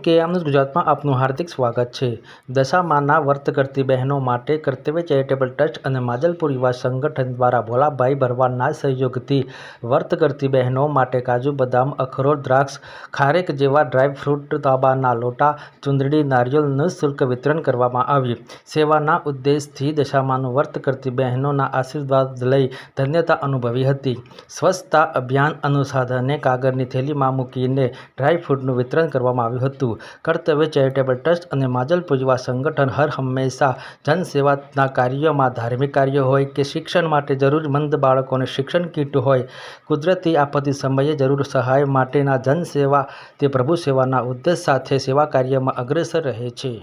કે આમનું ગુજરાતમાં આપનું હાર્દિક સ્વાગત છે. દશામાના વર્ત કરતી બહેનો માટે કર્તવ્ય ચેરિટેબલ ટ્રસ્ટ અને માજલપુર યુવા સંગઠન દ્વારા ભોલાભાઈ ભરવાડના સહયોગથી વર્ત કરતી બહેનો માટે કાજુ બદામ, અખરોટ, દ્રાક્ષ, ખારેક જેવા ડ્રાય ફ્રૂટ તાંબાના લોટા, ચુંદડી નારિયેળનું શુલ્ક વિતરણ કરવામાં આવ્યું. સેવાના ઉદ્દેશથી દશામાનું વર્ત કરતી બહેનોના આશીર્વાદ લઈ ધન્યતા અનુભવી હતી. સ્વચ્છતા અભિયાન અનુસાધને કાગળની થેલીમાં મૂકીને ડ્રાય ફ્રૂટનું વિતરણ કરવામાં આવ્યું હતું. કર્તવ્ય ચેરિટેબલ ટ્રસ્ટ અને માજલપુર યુવા સંગઠન હર હંમેશા જનસેવાના કાર્યોમાં ધાર્મિક કાર્ય હોય કે શિક્ષણ માટે જરૂરમંદ બાળકોને શિક્ષણ કીટ હોય, કુદરતી આપત્તિ સમયે જરૂર સહાય માટેના જનસેવા તે પ્રભુ સેવાના ઉદ્દેશ સાથે સેવા કાર્યમાં અગ્રેસર રહે છે.